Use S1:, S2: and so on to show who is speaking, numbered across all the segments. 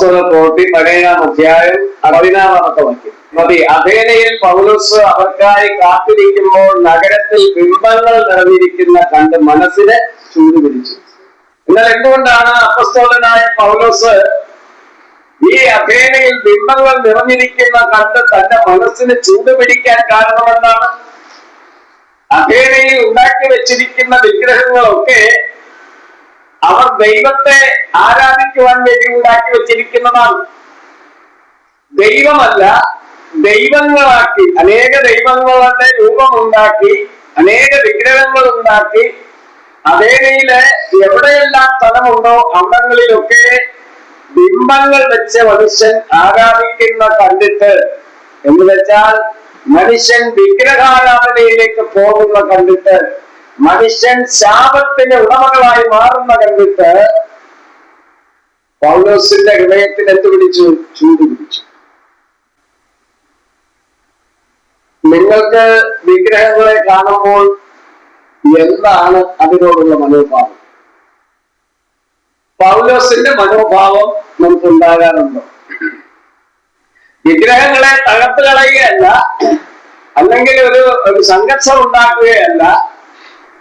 S1: അപ്പോസ്തല പ്രവൃത്തി പതിനേഴാം അധ്യായം അറുപതിനാറാമത്തെ വാക്യം. മതി അഥേനയിൽ പൗലോസ് അവർക്കായി കാത്തിരിക്കുമ്പോൾ നഗരത്തിൽ ബിംബങ്ങൾ നിറഞ്ഞിരിക്കുന്ന കണ്ട് മനസ്സിനെ ചൂട് പിടിച്ചു എന്നാൽ എന്തുകൊണ്ടാണ് അപ്പസ്തോലനായ പൗലോസ് ഈ അഥേനയിൽ ബിംബങ്ങൾ നിറഞ്ഞിരിക്കുന്ന കണ്ട് തന്റെ മനസ്സിന് ചൂട് പിടിക്കാൻ കാരണമെന്താണ്? അഥേനയിൽ ഉണ്ടാക്കി വെച്ചിരിക്കുന്ന വിഗ്രഹങ്ങളൊക്കെ അവർ ദൈവത്തെ ആരാധിക്കുവാൻ വേണ്ടി ഉണ്ടാക്കി വെച്ചിരിക്കുന്നതാണ്. ദൈവമല്ല ദൈവങ്ങളാക്കി അനേക ദൈവങ്ങളുടെ രൂപമുണ്ടാക്കി അനേക വിഗ്രഹങ്ങൾ ഉണ്ടാക്കി അതേനയിലെ എവിടെയെല്ലാം സ്ഥലമുണ്ടോ അവിടങ്ങളിലൊക്കെ ബിംബങ്ങൾ വെച്ച മനുഷ്യൻ ആരാധിക്കുന്ന കണ്ടിട്ട് എന്ന് വെച്ചാൽ മനുഷ്യൻ വിഗ്രഹാരാധനയിലേക്ക് പോകുന്ന കണ്ടിട്ട് മനുഷ്യൻ ശാപത്തിന്റെ ഉടമകളായി മാറുന്ന കണ്ടിട്ട് പൗലോസിന്റെ ഹൃദയത്തിൽ എത്തുപിടിച്ചു ചൂട് പിടിച്ചു നിങ്ങൾക്ക് വിഗ്രഹങ്ങളെ കാണുമ്പോൾ എന്താണ് അതിനോടുള്ള മനോഭാവം? പൗലോസിന്റെ മനോഭാവം നമുക്ക് ഉണ്ടാകാറുണ്ടോ വിഗ്രഹങ്ങളെ തകർത്ത് കളയുകയല്ല അല്ലെങ്കിൽ ഒരു ഒരു സംഘർഷം ഉണ്ടാക്കുകയല്ല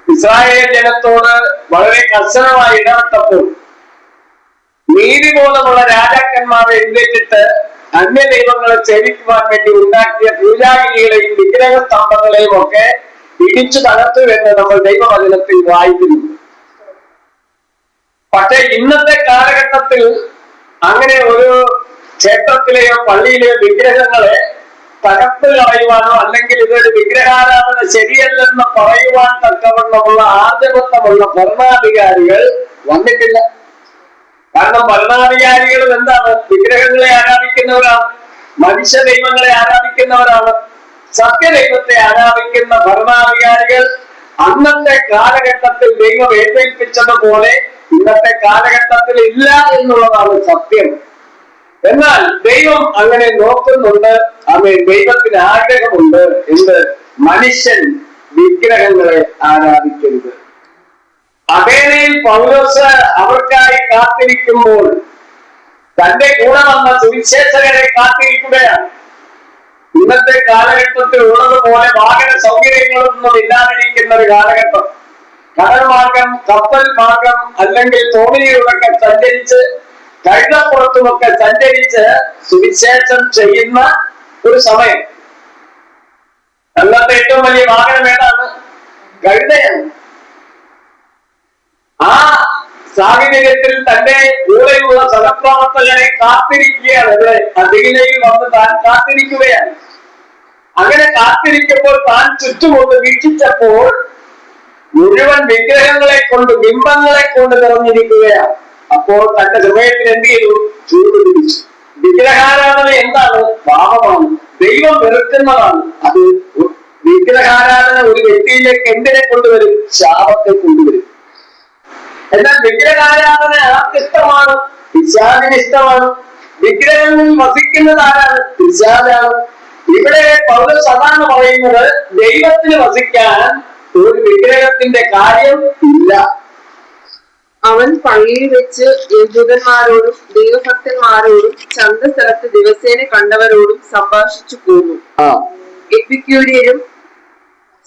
S1: ഇസ്രായേൽ ജനത്തോട് വളരെ കർശനമായി ഇടപെട്ടപ്പോൾ നീതിബോധമുള്ള രാജാക്കന്മാരെ എഴുന്നേറ്റിട്ട് അന്യ ദൈവങ്ങളെ സേവിക്കുവാൻ വേണ്ടി ഉണ്ടാക്കിയ പൂജാഗിരികളെയും വിഗ്രഹ സ്തംഭങ്ങളെയും ഒക്കെ ഇടിച്ചു തകർത്തു എന്ന് നമ്മൾ ദൈവവചനത്തിൽ വായിക്കുന്നു. പക്ഷെ ഇന്നത്തെ കാലഘട്ടത്തിൽ അങ്ങനെ ഒരു ക്ഷേത്രത്തിലെയോ പള്ളിയിലെയോ വിഗ്രഹങ്ങളെ തകർത്ത് അല്ലെങ്കിൽ ഇതൊരു വിഗ്രഹാരാധന ശരിയല്ലെന്ന് പറയുവാൻ തക്കവണ്ണമുള്ള ആർജവത്വമുള്ള ഭരണാധികാരികൾ വന്നിട്ടില്ല. കാരണം ഭരണാധികാരികൾ എന്താണ്? വിഗ്രഹങ്ങളെ ആരാധിക്കുന്നവരാണ്. മനുഷ്യ ദൈവങ്ങളെ ആരാധിക്കുന്നവരാണ്. സത്യദൈവത്തെ ആരാധിക്കുന്ന ഭരണാധികാരികൾ അന്നത്തെ കാലഘട്ടത്തിൽ ദൈവം ഏൽപ്പിച്ചതുപോലെ ഇന്നത്തെ കാലഘട്ടത്തിൽ ഇല്ല എന്നുള്ളതാണ് സത്യം. എന്നാൽ ദൈവം അങ്ങനെ നോക്കുന്നുണ്ട്. അമേ ദൈവത്തിന് ആഗ്രഹമുണ്ട് എന്ത്? മനുഷ്യൻ വിഗ്രഹങ്ങളെ ആരാധിക്കരുത്. അതേനയിൽ പൗലോസ് അവർക്കായി കാത്തിരിക്കുമ്പോൾ തന്റെ കൂടെ വന്ന സുവിശേഷകരെ കാത്തിരിക്കുകയാണ്. ഇന്നത്തെ കാലഘട്ടത്തിൽ ഉള്ളതുപോലെ വാഹന സൗകര്യങ്ങളൊന്നും ഇല്ലാതിരിക്കുന്ന ഒരു കാലഘട്ടം. കടൽ മാർഗം കപ്പൽ മാർഗം അല്ലെങ്കിൽ തോണിയിലൊക്കെ സഞ്ചരിച്ച് കഴുതപ്പുറത്തുമൊക്കെ സഞ്ചരിച്ച് സുവിശേഷം ചെയ്യുന്ന ഒരു സമയം. അന്നത്തെ ഏറ്റവും വലിയ വാഹനം ഏതാണ്? കഴുതയാണ് ആ സാഹചര്യത്തിൽ തന്റെ കൂടെയുള്ള സഹപ്രവർത്തകരെ കാത്തിരിക്കുകയാണ്. ഇവിടെ അതിലയിൽ വന്ന് താൻ കാത്തിരിക്കുകയാണ്. അങ്ങനെ കാത്തിരിക്കുമ്പോൾ താൻ ചുറ്റുമൊന്ന് വീക്ഷിച്ചപ്പോൾ മുഴുവൻ വിഗ്രഹങ്ങളെ കൊണ്ട് ബിംബങ്ങളെ കൊണ്ട് നിറഞ്ഞിരിക്കുകയാണ്. അപ്പോൾ തന്റെ ഹൃദയത്തിന് എന്ത് ചെയ്തു? ചൂട് പിടിച്ചു. വിഗ്രഹാരാധന എന്താണ്? പാപമാണ്. ദൈവം വെറുക്കുന്നതാണ്. അത് വിഗ്രഹാരാധന ഒരു വ്യക്തിയിലേക്ക് എന്തിനെ കൊണ്ടുവരും? ശാപത്തെ കൊണ്ടുവരും. എന്നാൽ വിഗ്രഹാരാധന ആർക്കിഷ്ടമാണ് പിശാചിന് ഇഷ്ടമാണ്. വിഗ്രഹങ്ങളിൽ വസിക്കുന്നത് ആരാണ്? ഇവിടെ പൗര സാധാരണ പറയുന്നത് ദൈവത്തിന് വസിക്കാൻ ഒരു വിഗ്രഹത്തിന്റെ കാര്യം ഇല്ല.
S2: അവൻ പള്ളിയിൽ വെച്ച് യഹൂദന്മാരോടും ദൈവഭക്തന്മാരോടും ചന്ത സ്ഥലത്ത് ദിവസേന കണ്ടവരോടും സംഭാഷിച്ചു പോന്നു. എപ്പിക്യൂരിയരും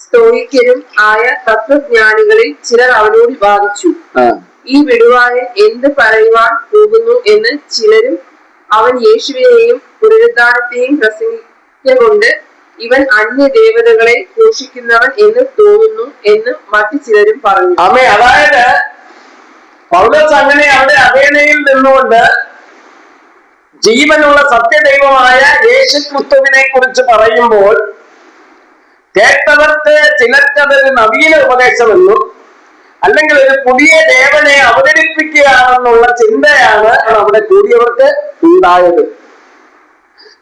S2: സ്തോയിക്കരും ആയ തത്വജ്ഞാനികളിൽ ചിലർ അവനോട് വാദിച്ചു ഈ വിടുവായൻ എന്ത് പറയുവാൻ പോകുന്നു എന്ന് ചിലരും അവൻ യേശുവിനെയും പുനരുദ്ധാനത്തെയും പ്രസംഗിക്കൊണ്ട് ഇവൻ അന്യ ദേവതകളെ പോഷിക്കുന്നവൻ എന്ന് തോന്നുന്നു എന്ന് മറ്റു ചിലരും പറഞ്ഞു.
S1: അമ്മേ അതായത് പൗലോസ് അങ്ങനെ അവിടെ അവേനയിൽ നിന്നുകൊണ്ട് ജീവനുള്ള സത്യദൈവമായ യേശു ക്രിസ്തുവിനെ കുറിച്ച് പറയുമ്പോൾ കേട്ടവർക്ക് ചിലർക്കതൊരു നവീന ഉപദേശമെന്നും അല്ലെങ്കിൽ ഒരു പുതിയ ദേവനെ അവതരിപ്പിക്കുകയാണെന്നുള്ള ചിന്തയാണ് അവിടെ കൂടിയവർക്ക് ഉണ്ടായത്.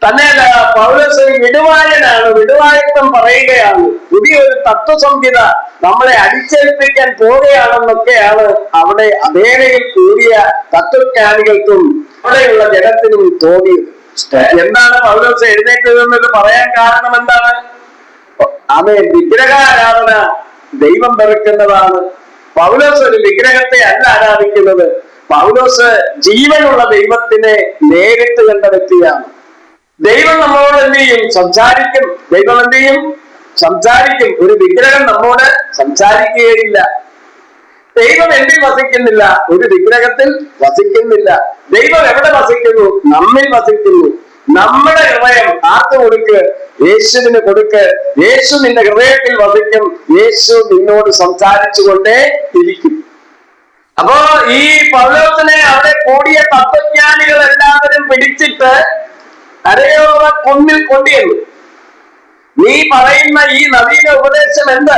S1: തന്നെയല്ല പൗലസ് വിടുവായനാണ് വിടുവായത്വം പറയുകയാണ്. പുതിയൊരു തത്വസംഹിത നമ്മളെ അടിച്ചേൽപ്പിക്കാൻ പോവുകയാണെന്നൊക്കെയാണ് അവിടെ അതേനയിൽ കൂടിയ തത്വജ്ഞാനികൾക്കും അവിടെയുള്ള ജനത്തിനും തോന്നിയത്. എന്താണ് പൗലോസ് എഴുന്നേറ്റതെന്നത് പറയാൻ കാരണം എന്താണ്? അവൻ വിഗ്രഹാരാധന ദൈവം വെറുക്കുന്നതാണ്. പൗലോസ് ഒരു വിഗ്രഹത്തെ അല്ല ആരാധിക്കുന്നത്. പൗലോസ് ജീവനുള്ള ദൈവത്തിനെ നേരിട്ട് കണ്ട വ്യക്തിയാണ്. ദൈവം നമ്മളോട് എന്ത് ചെയ്യും? സംസാരിക്കും. ദൈവം എന്ത് ചെയ്യും? സംസാരിക്കും. ഒരു വിഗ്രഹം നമ്മോട് സംസാരിക്കുകയില്ല. ദൈവം എന്തിൽ വസിക്കുന്നില്ല? ഒരു വിഗ്രഹത്തിൽ വസിക്കുന്നില്ല. ദൈവം എവിടെ വസിക്കുന്നു? നമ്മിൽ വസിക്കുന്നു. നമ്മുടെ ഹൃദയം ആർക്ക് കൊടുക്ക്? യേശുവിന് കൊടുക്ക്. യേശു നിന്റെ ഹൃദയത്തിൽ വസിക്കും. യേശു നിന്നോട് സംസാരിച്ചുകൊണ്ടേ ഇരിക്കും. അപ്പോ ഈ പൗലോസിനെ അവിടെ കൂടിയ തത്വജ്ഞാനികൾ എല്ലാവരും പിടിച്ചിട്ട് അരയോവ കുന്നിൽ കൊണ്ടിരുന്നു നീ പറയുന്ന ഈ നദിയുടെ ഉപദേശം എന്ത്?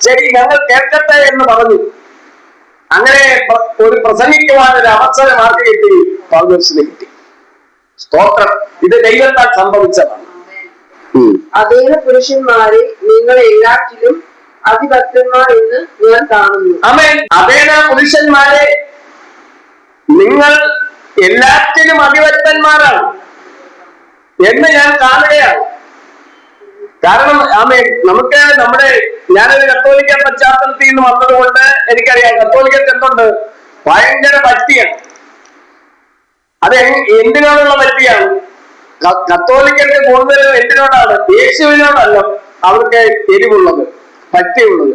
S1: ശരി ഞങ്ങൾ കേൾക്കട്ടെ എന്ന് പറഞ്ഞു. അങ്ങനെ ഒരു പ്രസംഗിക്കുവാൻ ഒരു അവസരം ആർക്ക് കിട്ടി? പൗലോസിന് കിട്ടി. സ്തോത്രം. ഇത് ദൈവത്താൽ സംഭവിച്ചതാണ്.
S2: അദ്ദേഹ പുരുഷന്മാരെ നിങ്ങൾ എല്ലാറ്റിലും അതിഭക്തന്മാർ എന്ന് ഞാൻ കാണുന്നു.
S1: ആമേൻ. അതേന പുരുഷന്മാരെ? നിങ്ങൾ എല്ലാറ്റിലും അഭിവക്തന്മാരാണ് എന്ന് ഞാൻ കാണുകയാണ് കാരണം ആമേ നമുക്ക് നമ്മുടെ ഞാനൊരു കത്തോലിക്ക പശ്ചാത്തലത്തിൽ നിന്ന് വന്നതുകൊണ്ട് എനിക്കറിയാം കത്തോലിക്കത്ത് എന്തുണ്ട്? ഭയങ്കര ഭക്തിയാണ്. അത് എന്തിനോടുള്ള ഭക്തിയാണ്? കത്തോലിക്കർക്ക് കൂടുതലും എന്തിനോടാണ്? യേശുവിനോടല്ല അവർക്ക് എരിവുള്ളത് ഭക്തിയുള്ളത്.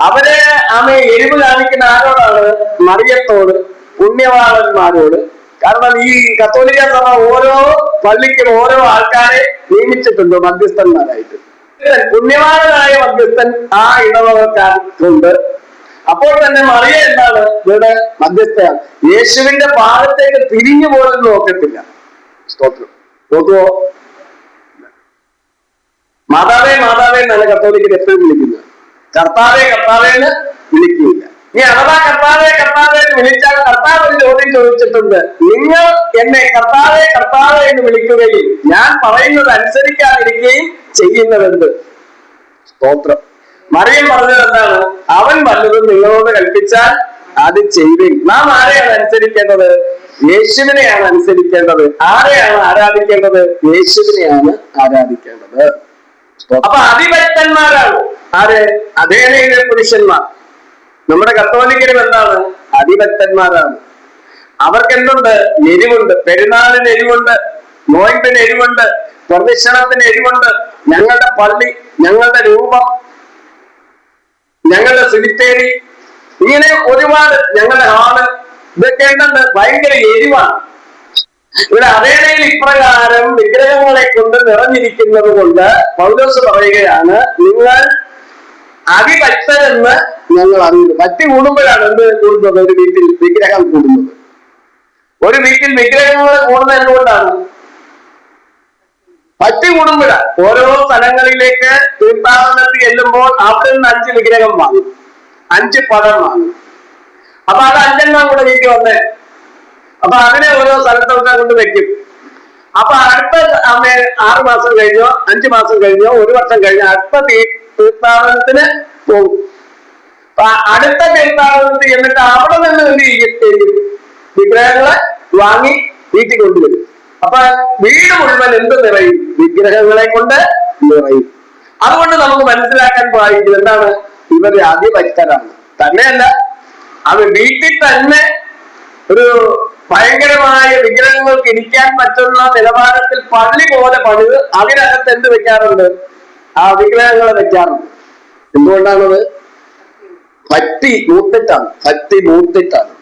S1: അവർ ആമ എരിവ് കാണിക്കുന്ന ആരോടാണ്? മറിയത്തോട് പുണ്യവാളന്മാരോട്. കാരണം ഈ കത്തോലിക്ക സഭ ഓരോ പള്ളിക്കും ഓരോ ആൾക്കാരെ നിയമിച്ചിട്ടുണ്ട് മധ്യസ്ഥന്മാരായിട്ട്. പുണ്യവാനായ മധ്യസ്ഥൻ ആ ഇടവകക്കാർക്കുണ്ട്. അപ്പോൾ തന്നെ മറിയ എന്താണ്? ഇവിടെ മധ്യസ്ഥയാണ്. യേശുവിന്റെ പാദത്തേക്ക് തിരിഞ്ഞു പോലും നോക്കത്തില്ല. സ്തോത്രം. നോക്കുവോ? മാതാവേ മാതാവേ എന്നാണ് കത്തോലിക്കർ എപ്പോഴും വിളിക്കുന്നത്. കർത്താവെ കർത്താവേ എന്ന് വിളിക്കുകയില്ല. ഇനി അഥവാ കർത്താവെ കർത്താവെ എന്ന് വിളിച്ചാൽ കർത്താവ് ഒരു ചോദ്യം ചോദിച്ചിട്ടുണ്ട്. നിങ്ങൾ എന്നെ കർത്താവെ കർത്താവെ എന്ന് വിളിക്കുകയും ഞാൻ പറയുന്നത് അനുസരിക്കാതിരിക്കുകയും ചെയ്യുന്നതെന്ത്? സ്തോത്രം. മറിയം പറഞ്ഞത് എന്താണ്? അവൻ വല്ലതും നിങ്ങളോട് കൽപ്പിച്ചാൽ അത് ചെയ്വിൻ. നാം ആരെയാണ് അനുസരിക്കേണ്ടത്? യേശുവിനെയാണ് അനുസരിക്കേണ്ടത്. ആരെയാണ് ആരാധിക്കേണ്ടത്? യേശുവിനെയാണ് ആരാധിക്കേണ്ടത്. അപ്പൊ അതിഭക്തന്മാരാണ് ആര്? അതേനയിലെ പുരുഷന്മാർ. നമ്മുടെ കത്തോലിക്കരും എന്താണ്? അതിഭക്തന്മാരാണ് അവർക്ക് എന്തുണ്ട് എരിവുണ്ട്. പെരുന്നാളിന് എരിവുണ്ട്. നോയമ്പിന് എരിവുണ്ട്. പ്രദക്ഷിണത്തിന് എരിവുണ്ട്. ഞങ്ങളുടെ പള്ളി ഞങ്ങളുടെ രൂപം ഞങ്ങളുടെ സിമിത്തേരി ഇങ്ങനെ ഒരുപാട് ഞങ്ങളുടെ ഹാൾ ഇതൊക്കെ എന്തുണ്ട്? ഭയങ്കര എരിവാണ്. ഇവിടെ അതേനയിൽ ഇപ്രകാരം വിഗ്രഹങ്ങളെ കൊണ്ട് നിറഞ്ഞിരിക്കുന്നത് കൊണ്ട് പൗലോസ് പറയുകയാണ് നിങ്ങൾ അതിഭക്തരെന്ന് ഞങ്ങൾ അറിയുന്നു. ഭക്തി കൂടുമ്പോഴാണ് എന്ത് കൂടുന്നത്? ഒരു വീട്ടിൽ വിഗ്രഹം കൂടുന്നത്. ഒരു വീട്ടിൽ വിഗ്രഹങ്ങൾ കൂടുന്നത് എന്തുകൊണ്ടാണ്? ഭക്തി കൂടുമ്പോഴാണ്. ഓരോ സ്ഥലങ്ങളിലേക്ക് തീർത്ഥാടനത്തിൽ ചെല്ലുമ്പോൾ അവിടെ നിന്ന് അഞ്ച് വിഗ്രഹം വാങ്ങി. അഞ്ച് പദം വാങ്ങി. അപ്പൊ അത് അഞ്ചെണ്ണം കൂടെ വീട്ടിൽ വന്നേ? അപ്പൊ അതിനെ ഓരോ സ്ഥലത്തൊക്കെ കൊണ്ട് വെക്കും. അപ്പൊ അടുത്ത ആറ് മാസം കഴിഞ്ഞോ അഞ്ചു മാസം കഴിഞ്ഞോ ഒരു വർഷം കഴിഞ്ഞോ അടുത്ത തീർത്ഥാടനത്തിന് പോകും. അടുത്ത തീർത്ഥാടനത്തിൽ എന്നിട്ട് അവിടെ നിന്ന് എന്ത് ചെയ്യും? വിഗ്രഹങ്ങളെ വാങ്ങി വീട്ടിൽ കൊണ്ടുവരും. അപ്പൊ വീട് മുഴുവൻ എന്ത് നിറയും? വിഗ്രഹങ്ങളെ കൊണ്ട് നിറയും. അതുകൊണ്ട് നമുക്ക് മനസ്സിലാക്കാൻ സാധിക്കും എന്താണ്? ഇവർ ഭക്തരാണ് തന്നെയല്ല അത് വീട്ടിൽ തന്നെ ഒരു ഭയങ്കരമായ വിഗ്രഹങ്ങൾക്ക് ഇരിക്കാൻ പറ്റുന്ന നിലവാരത്തിൽ പള്ളി പോലെ പണിത് അതിനകത്ത് എന്ത് വെക്കാറുണ്ട്? ആ വിഗ്രഹങ്ങളെ വെക്കാറുണ്ട് എന്തുകൊണ്ടാണത്? ഭക്തി മൂത്തിട്ടാണ്. ഭക്തി മൂത്തിട്ടാണ്.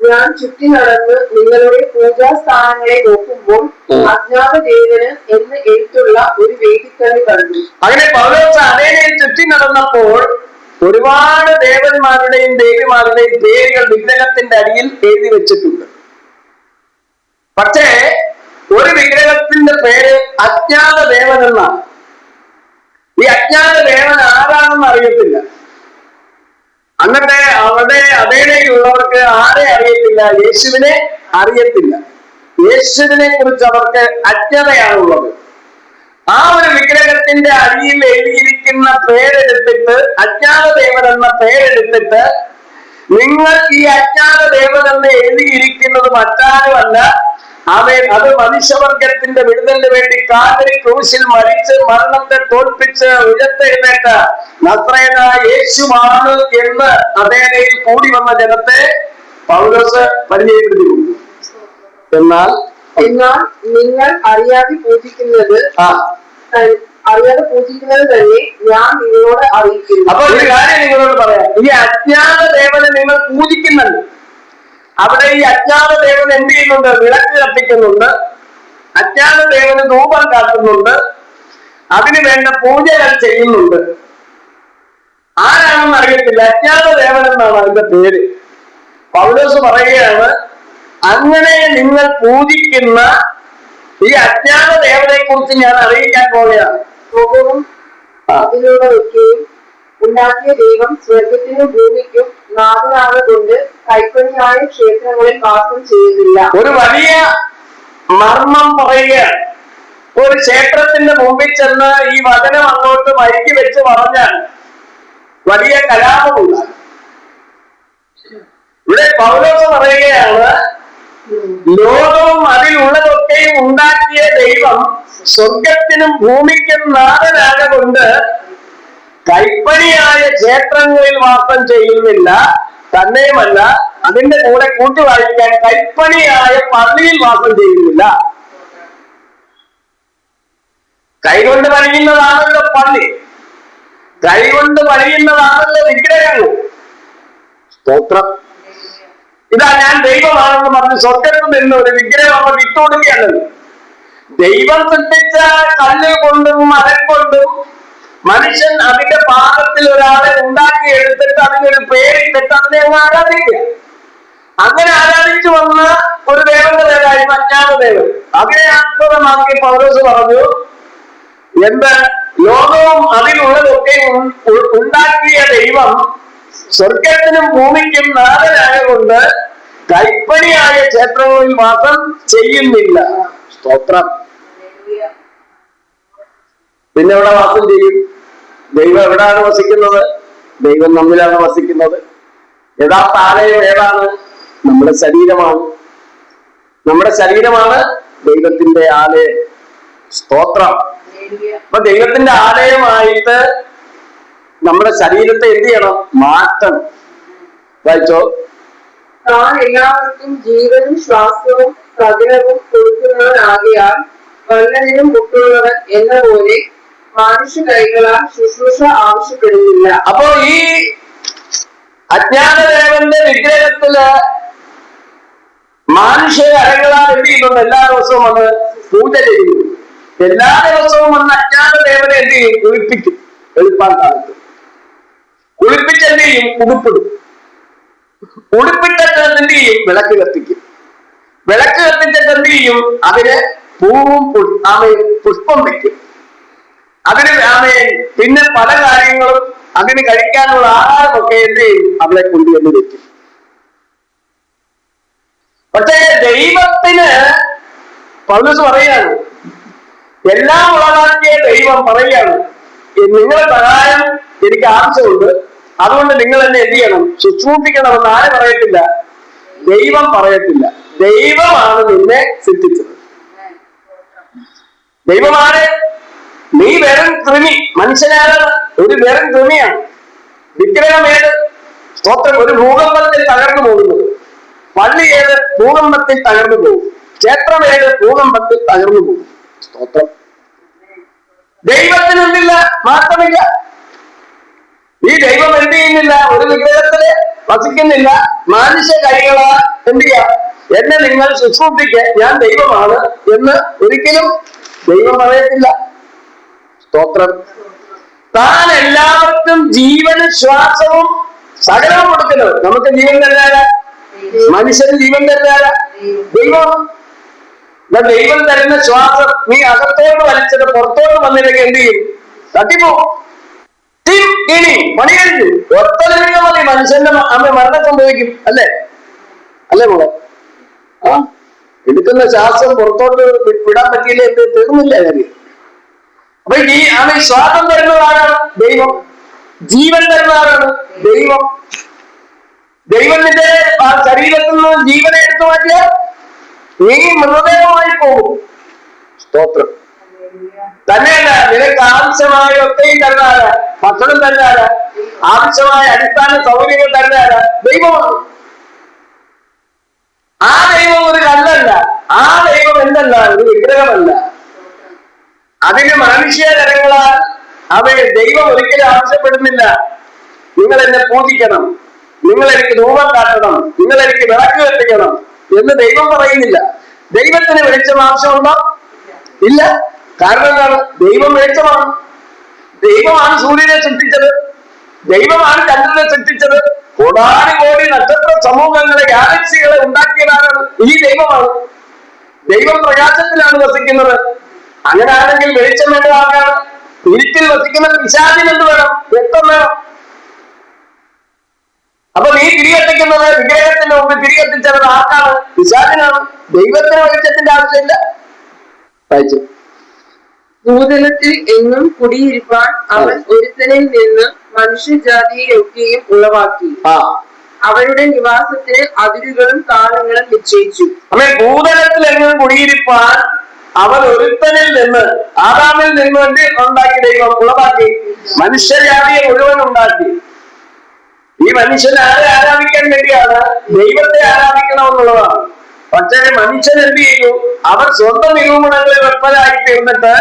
S2: ഞാൻ ചുറ്റി നടന്ന് നിങ്ങളുടെ പൂജാസ്ഥാനങ്ങളെ നോക്കുമ്പോൾ
S1: അജ്ഞാതദേവന്
S2: അജ്ഞാത ദേവന് എന്ന് എഴുത്തുള്ള ഒരു വേദിക്കാണ് പറഞ്ഞു
S1: അങ്ങനെ പൗലോസ് അതേനയിൽ ചുറ്റി നടന്നപ്പോൾ ഒരുപാട് ദേവന്മാരുടെയും ദേവിമാരുടെയും പേരുകൾ വിഗ്രഹത്തിന്റെ അടിയിൽ എഴുതി വെച്ചിട്ടുണ്ട്. പക്ഷേ ഒരു വിഗ്രഹത്തിന്റെ പേര് അജ്ഞാത ദേവൻ എന്നാണ്. ഈ അജ്ഞാത ദേവൻ ആരാണെന്ന് അറിയത്തില്ല. അന്നത്തെ അവിടെ അതേടേക്കുള്ളവർക്ക് ആരെ അറിയത്തില്ല? യേശുവിനെ അറിയത്തില്ല. യേശുവിനെ കുറിച്ച് അവർക്ക് അജ്ഞതയാണുള്ളത്. ആ ഒരു വിഗ്രഹത്തിന്റെ അടിയിൽ എഴുതിയിരിക്കുന്ന പേരെടുത്തിട്ട് അജ്ഞാത ദേവൻ എന്ന പേരെടുത്തിട്ട് നിങ്ങൾ ഈ അജ്ഞാത ദേവൻ എന്ന് എഴുതിയിരിക്കുന്നത് മറ്റാരുമല്ല അവൻ അത് മനുഷ്യവർഗത്തിന്റെ വിടുതലിന് വേണ്ടി കാതരി ക്രൂശിൽ മരിച്ച് മരണത്തെ തോൽപ്പിച്ച് ഉയർത്തെഴുന്നേറ്റ നസ്രയന യേശുവാണ് എന്ന് അതേനയിൽ കൂടി വന്ന ജനത്തെ പൗലോസ് പരിചയപ്പെടുത്തി. എന്നാൽ
S2: എന്നാൽ നിങ്ങൾ അറിയാതെ പൂജിക്കുന്നത് അറിയാതെ പൂജിക്കുന്നത് തന്നെ ഞാൻ നിങ്ങളോട് അറിയിക്കുന്നു.
S1: അപ്പൊ ഒരു കാര്യം നിങ്ങളോട് പറയാം. ഈ അജ്ഞാത ദേവനെ നിങ്ങൾ പൂജിക്കുന്നുണ്ട്. അവിടെ ഈ അജ്ഞാത ദേവൻ എന്ത് ചെയ്യുന്നുണ്ട്? വിളക്ക് കത്തിക്കുന്നുണ്ട്. അജ്ഞാത ദേവന് ധൂപം കാട്ടുന്നുണ്ട്. അതിന് വേണ്ട പൂജകൾ ചെയ്യുന്നുണ്ട്. ആരാണെന്ന് അറിയത്തില്ല. അജ്ഞാത ദേവൻ എന്നാണ് അതിന്റെ പേര്. പൗലോസ് പറയുകയാണ് അങ്ങനെ നിങ്ങൾ പൂജിക്കുന്ന ഈ അജ്ഞാത ദേവനെ കുറിച്ച് ഞാൻ അറിയിക്കാൻ പോവുകയാണ്.
S2: അതിലൂടെ. ഉണ്ടാക്കിയ ദൈവം സ്വർഗത്തിനും ഭൂമിക്കും നാഥനാകൊണ്ട് കൈപ്പണിയായ ക്ഷേത്രങ്ങളിൽ വാസം ചെയ്യുന്നില്ല.
S1: ഒരു വലിയ മർമ്മം പറയുകയാണ്. ഒരു ക്ഷേത്രത്തിന്റെ മുമ്പിൽ ചെന്ന് ഈ വചനം അങ്ങോട്ട് മയക്കി വെച്ച് പറഞ്ഞാൽ വലിയ കലാപമുണ്ടാകും ഇവിടെ പൗലോസ് പറയുകയാണ് ലോകവും അതിലുള്ളതൊക്കെയും ഉണ്ടാക്കിയ ദൈവം സ്വർഗത്തിനും ഭൂമിക്കും നാഥനാകൊണ്ട് കൈപ്പണിയായ ക്ഷേത്രങ്ങളിൽ വാസം ചെയ്യുന്നില്ല തന്നെയുമല്ല അതിന്റെ കൂടെ കൂട്ടി വായിക്കാൻ കൈപ്പണിയായ പള്ളിയിൽ വാസം ചെയ്യുന്നില്ല. കൈകൊണ്ട് പണിയുന്നതാണല്ലോ പള്ളി. കൈകൊണ്ട് പണിയുന്നതാണല്ലോ വിഗ്രഹങ്ങൾ. സ്തോത്രം. ഇതാ ഞാൻ ദൈവമാണെന്ന് പറഞ്ഞ് സ്വർഗത്തിൽ നിന്ന് ഒരു വിഗ്രഹം അവർ വിട്ടുകൊടുക്കുകയാണല്ലോ ദൈവം സൃഷ്ടിച്ച കല്ല് കൊണ്ടും മരം കൊണ്ടും മനുഷ്യൻ അതിന്റെ പാകത്തിൽ ഒരാളെ ഉണ്ടാക്കി എടുത്തിട്ട് അതിനൊരു പേരിട്ടിട്ട് അതിനെ ആരാധിക്കുക. അങ്ങനെ ആരാധിച്ചു വന്ന ഒരു ദേവന്റെ പേരായിരുന്നു അജ്ഞാത ദേവൻ. അതിനെ ആസ്പദമാക്കി പൗരസ് പറഞ്ഞു എന്ത്? ലോകവും അതിലുള്ളതൊക്കെ ഉണ്ടാക്കിയ ദൈവം സ്വർഗത്തിനും ഭൂമിക്കും നാഥനായകൊണ്ട് കൈപ്പണിയായ ക്ഷേത്രങ്ങളിൽ മാത്രം ചെയ്യുന്നില്ല. സ്തോത്രം. പിന്നെ എവിടെ വാസം ചെയ്യും. ദൈവം എവിടെയാണ് വസിക്കുന്നത്? ദൈവം നമ്മിലാണ് വസിക്കുന്നത്. യഥാർത്ഥ ആലയം ഏതാണ്? നമ്മുടെ ശരീരമാണ്. നമ്മുടെ ശരീരമാണ് ദൈവത്തിന്റെ ആലയം. സ്തോത്രം. അപ്പൊ ദൈവത്തിന്റെ ആലയമായിട്ട് നമ്മുടെ ശരീരത്തെ എന്ത് ചെയ്യണം? മാറ്റം വായിച്ചോ.
S2: എല്ലാവർക്കും ജീവനും ശ്വാസവും സകലവും കൊടുക്കുന്നവനാകിയാൽ വല്ലതിനും മുട്ടുള്ളവൻ എന്ന പോലെ മനുഷ്യ കൈകളാൽ ശുശ്രൂഷ ആവശ്യപ്പെടുന്നില്ല.
S1: അപ്പോ ഈ അജ്ഞാനദേവന്റെ വിഗ്രഹത്തിൽ മാനുഷ്യ അരകളാൽ എന്ത് ചെയ്യുന്നുണ്ട് എല്ലാ ദിവസവും വന്ന് പൂജ ചെയ്യുന്നു. എല്ലാ ദിവസവും വന്ന് അജ്ഞാനദേവനെ എന്ത് ചെയ്യും? കുളിപ്പിക്കും. എളുപ്പാൻ കാലത്ത് കുളിപ്പിച്ച് എന്ത് ചെയ്യും? ഉടുപ്പിടും. ഉടുപ്പിട്ടിട്ട് എന്ത് ചെയ്യും? വിളക്ക് കത്തിക്കും. വിളക്ക് കത്തിച്ചിട്ട് എന്ത് ചെയ്യും? അതിന് പൂവും ആമയും പുഷ്പം വെക്കും അതിന് ആമേൻ പിന്നെ പല കാര്യങ്ങളും അതിന് കഴിക്കാനുള്ള ആഹാരമൊക്കെ എന്ത് ചെയ്യും? അവളെ കൊണ്ടുവന്ന് വെക്കും. പക്ഷേ ദൈവത്തിന് പൗലസ് പറയാണ് എല്ലാം ഉളവാക്കിയ ദൈവം പറയാണ് നിങ്ങളുടെ സഹായം എനിക്ക് ആവശ്യമുണ്ട്. അതുകൊണ്ട് നിങ്ങൾ എന്നെ എന്ത് ചെയ്യണം? ശുശ്രൂഷിക്കണമെന്ന് ആര് പറയത്തില്ല? ദൈവം പറയത്തില്ല. ദൈവമാണ് നിന്നെ സൃഷ്ടിച്ചത്. ദൈവമാണ് നീ വെറും കൃമി. മനുഷ്യനാണ്. ഒരു വെറും കൃമിയാണ്. വിഗ്രഹം ഏത്? സ്തോത്രം. ഒരു ഭൂകമ്പത്തിൽ തകർന്നു പോകുന്നത് പള്ളി ഏത്? ഭൂകമ്പത്തിൽ തകർന്നു പോകും ക്ഷേത്രം ഏത്? ഭൂകമ്പത്തിൽ തകർന്നു പോകും സ്തോത്രം. ദൈവത്തിനൊന്നില്ല മാറ്റമില്ല ഈ ദൈവം എന്ത് ചെയ്യുന്നില്ല? ഒരു വിഗ്രഹത്തിൽ വസിക്കുന്നില്ല. മാനുഷ്യ കൈകളാ എന്ത് ചെയ്യാം? എന്നെ നിങ്ങൾ ശുശ്രൂഷിക്ക്. ഞാൻ ദൈവമാണ് എന്ന് ഒരിക്കലും ദൈവം പറയത്തില്ല. സ്തോത്രം. താൻ എല്ലാവർക്കും ജീവനും ശ്വാസവും സകലവും കൊടുക്കുന്നത് നമുക്ക് ജീവൻ തരുന്നാല മനുഷ്യന് ജീവൻ തരുന്നാല ദൈവം. ദൈവം തരുന്ന ശ്വാസം നീ അകത്തോട്ട് വലിച്ചത് പുറത്തോട്ട് വന്നില്ലെങ്കിൽ എന്ത് ചെയ്യും? തട്ടിപ്പോ ഇനി കഴിഞ്ഞു. നിമിഷം മതി. മനുഷ്യന്റെ അമ്മ മരണം സംഭവിക്കും. അല്ലേ? അല്ലേ മോളെ? ആ? എടുക്കുന്ന ശ്വാസം പുറത്തോട്ട് വിടാൻ പറ്റിയില്ലേ? എന്ത് തീർന്നില്ല കാര്യം. അപ്പൊ ഈ അവൻ ശ്വാസം തരുന്നതാരാണ് ദൈവം. ജീവൻ തരുന്നതാരാണ് ദൈവം. ദൈവത്തിന്റെ ആ ശരീരത്തിൽ നിന്ന് ജീവനെ എടുത്തു മാറ്റിയാൽ നീ മൃതദേഹമായി പോകും. സ്തോത്രം. തന്നെയല്ല നിനക്ക് ആവശ്യമായ ഒക്കെയും തരുന്നാല ഭക്ഷണം തരുന്നാല ആവശ്യമായ അടിസ്ഥാന സൗകര്യങ്ങൾ തരുന്നാല ദൈവമാണ്. ആ ദൈവം ഒരു കല്ലല്ല. ആ ദൈവം എന്തല്ല ഒരു വിഗ്രഹമല്ല. അതിന് മനുഷ്യതരങ്ങളാൽ അവയെ ദൈവം ഒരിക്കലും ആവശ്യപ്പെടുന്നില്ല. നിങ്ങൾ എന്നെ പൂജിക്കണം. നിങ്ങൾ എനിക്ക് ധൂപം കാട്ടണം. നിങ്ങൾ എനിക്ക് വിളക്ക് കത്തിക്കണം എന്ന് ദൈവം പറയുന്നില്ല. ദൈവത്തിന് വെളിച്ചം ആവശ്യമുണ്ടോ? ഇല്ല. കാരണം എന്താണ്? ദൈവം വെളിച്ചമാണ്. ദൈവമാണ് സൂര്യനെ സൃഷ്ടിച്ചത്. ദൈവമാണ് ചന്ദ്രനെ സൃഷ്ടിച്ചത്. കോടാനി കോടി നക്ഷത്ര സമൂഹങ്ങളെ ഗാലക്സികളെ ഉണ്ടാക്കിയതാണ് ഈ ദൈവമാണ്. ദൈവം പ്രകാശത്തിലാണ് വസിക്കുന്നത്. അങ്ങനെയാണെങ്കിൽ വെളിച്ചം എന്ത് ആർക്കാണ് ഇരുട്ടിൽ വസിക്കുന്ന പിശാചിന് എന്ത് വേണം? രക്തം വേണം. അപ്പൊ നീ തിരികെത്തിക്കുന്നത് വിഗ്രഹത്തിന്റെ മുമ്പ് തിരികെത്തിച്ചത് ആർക്കാണ്? പിശാചിനാണ്. ദൈവത്തിന് വെളിച്ചത്തിന്റെ ആവശ്യമില്ല. വായിച്ചു.
S2: ഭൂതലത്തിൽ എങ്ങും കുടിയിരുപ്പാൻ അവൻ ഒരുത്തനിൽ നിന്ന് മനുഷ്യജാതിയെയൊക്കെയും ഉളവാക്കി. അവരുടെ നിവാസത്തിന് അതിരുകളും താളങ്ങളും നിശ്ചയിച്ചു.
S1: അവൻ ഭൂതലത്തിൽ എങ്ങും കുടിയിരിപ്പാൻ അവൻ ഒരുത്തനിൽ നിന്ന് ആദാമിൽ നിന്ന് വേണ്ടി ഉണ്ടാക്കി ദൈവം ഉളവാക്കി മനുഷ്യജാതിയെ മുഴുവൻ ഉണ്ടാക്കി. ഈ മനുഷ്യൻ ആരെ ആരാധിക്കാൻ വേണ്ടിയാണ്? ദൈവത്തെ ആരാധിക്കണമെന്നുള്ളതാണ്. പക്ഷേ മനുഷ്യൻ എന്ത് ചെയ്തു? അവർ സ്വന്തം നിരൂപണങ്ങളിൽ വെപ്പലായി തീർന്നിട്ട്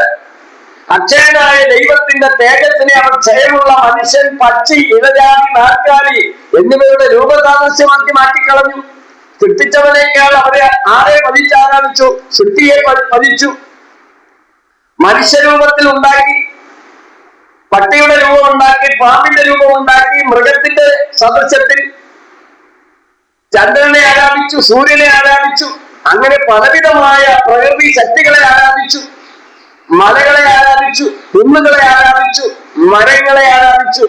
S1: അക്ഷയനായ ദൈവത്തിന്റെ തേജസ്സിനെ അവർ ക്ഷയമുള്ള മനുഷ്യൻ പക്ഷി ഇടജാതി നാൽക്കാലി എന്നിവയുടെ രൂപസാദൃശ്യമാക്കി മാറ്റിക്കളഞ്ഞു. സൃഷ്ടിച്ചവനേക്കാൾ അവരെ ആരെ പതിച്ച് ആരാധിച്ചു? സൃഷ്ടിയെ പതിച്ചു മനുഷ്യരൂപത്തിൽ ഉണ്ടാക്കി പട്ടിയുടെ രൂപം ഉണ്ടാക്കി പാമ്പിന്റെ രൂപം ഉണ്ടാക്കി മൃഗത്തിന്റെ സദൃശത്തിൽ ചന്ദ്രനെ ആരാധിച്ചു സൂര്യനെ ആരാധിച്ചു അങ്ങനെ പലവിധമായ പ്രകൃതി ശക്തികളെ ആരാധിച്ചു മലകളെ ആരാധിച്ചു കുന്നുകളെ ആരാധിച്ചു മരങ്ങളെ ആരാധിച്ചു.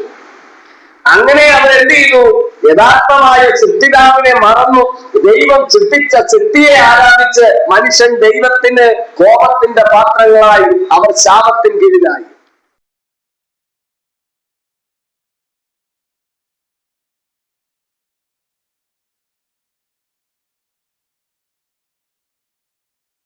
S1: അങ്ങനെ അവരെന്ത് ചെയ്തു? യഥാർത്ഥമായ സൃഷ്ടിതാവിനെ മറന്നു. ദൈവം സൃഷ്ടിച്ച സൃഷ്ടിയെ ആരാധിച്ച് മനുഷ്യൻ ദൈവത്തിന് കോപത്തിന്റെ പാത്രങ്ങളായി അവർ ശാപത്തിൻ കീഴിലായി.